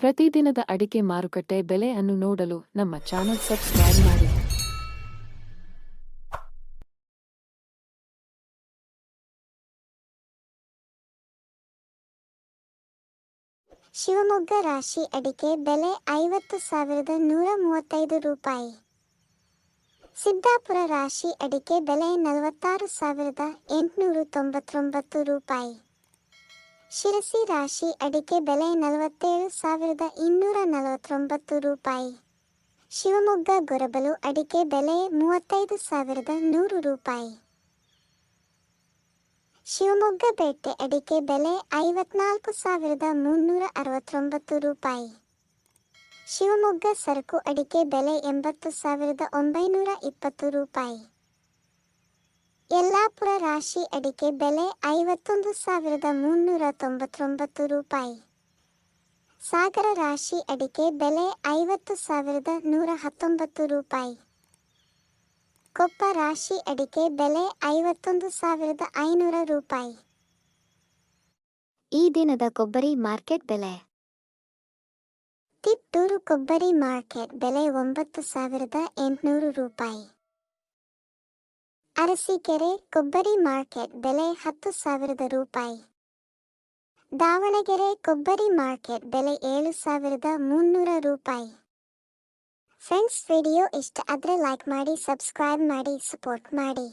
ಪ್ರತಿದಿನದ ಅಡಿಕೆ ಮಾರುಕಟ್ಟೆ ಬೆಲೆ ಅನ್ನು ನೋಡಲು ನಮ್ಮ ಚಾನೆಲ್ ಸಬ್ಸ್ಕ್ರೈಬ್ ಮಾಡಿ. ಶಿವಮೊಗ್ಗ ರಾಶಿ ಅಡಿಕೆ ಬೆಲೆ ಐವತ್ತು ಸಾವಿರದ ನೂರ ಮೂವತ್ತೈದು ರೂಪಾಯಿ. ಸಿದ್ದಾಪುರ ರಾಶಿ ಅಡಿಕೆ ಬೆಲೆ ನಲವತ್ತಾರು ಸಾವಿರದ ಎಂಟುನೂರು ತೊಂಬತ್ತೊಂಬತ್ತು ರೂಪಾಯಿ. ಶಿರಸಿ ರಾಶಿ ಅಡಿಕೆ ಬೆಲೆ ನಲವತ್ತೇಳು ಸಾವಿರದ ಇನ್ನೂರ ನಲವತ್ತೊಂಬತ್ತು ರೂಪಾಯಿ. ಶಿವಮೊಗ್ಗ ಗೊರಬಲು ಅಡಿಕೆ ಬೆಲೆ ಮೂವತ್ತೈದು ಸಾವಿರದ ನೂರು ರೂಪಾಯಿ. ಶಿವಮೊಗ್ಗ ಬೇಟೆ ಅಡಿಕೆ ಬೆಲೆ ಐವತ್ನಾಲ್ಕು ಸಾವಿರದ ಮುನ್ನೂರ ಅರವತ್ತೊಂಬತ್ತು ರೂಪಾಯಿ. ಶಿವಮೊಗ್ಗ ಸರಕು ಅಡಿಕೆ ಬೆಲೆ ಎಂಬತ್ತು ಸಾವಿರದ ಒಂಬೈನೂರ ಇಪ್ಪತ್ತು ರೂಪಾಯಿ. ಯಲ್ಲಾಪುರ ರಾಶಿ ಅಡಿಕೆ ಬೆಲೆ ಐವತ್ತೊಂದು ಸಾವಿರದ ಮುನ್ನೂರ ತೊಂಬತ್ತೊಂಬತ್ತು ರೂಪಾಯಿ. ಸಾಗರ ರಾಶಿ ಅಡಿಕೆ ಬೆಲೆ ಐವತ್ತು ಸಾವಿರದ ನೂರ ಹತ್ತೊಂಬತ್ತು ರೂಪಾಯಿ. ಕೊಪ್ಪ ರಾಶಿ ಅಡಿಕೆ ಬೆಲೆ ಐವತ್ತೊಂದು ಸಾವಿರದ ಐನೂರ ರೂಪಾಯಿ. ಈ ದಿನದ ಕೊಬ್ಬರಿ ಮಾರ್ಕೆಟ್ ಬೆಲೆ. ತಿಪ್ಪೂರು ಕೊಬ್ಬರಿ ಮಾರ್ಕೆಟ್ ಬೆಲೆ ಒಂಬತ್ತು ಸಾವಿರದ ಎಂಟುನೂರು ರೂಪಾಯಿ. ಅರಸೀಕೆರೆ ಕೊಬ್ಬರಿ ಮಾರ್ಕೆಟ್ ಬೆಲೆ ಹತ್ತು ಸಾವಿರದ ರೂಪಾಯಿ. ದಾವಣಗೆರೆ ಕೊಬ್ಬರಿ ಮಾರ್ಕೆಟ್ ಬೆಲೆ ಏಳು ಸಾವಿರದ ಮುನ್ನೂರ ರೂಪಾಯಿ. ಫ್ರೆಂಡ್ಸ್, ವಿಡಿಯೋ ಇಷ್ಟ ಆದರೆ ಲೈಕ್ ಮಾಡಿ ಸಬ್ಸ್ಕ್ರೈಬ್ ಮಾಡಿ ಸಪೋರ್ಟ್ ಮಾಡಿ.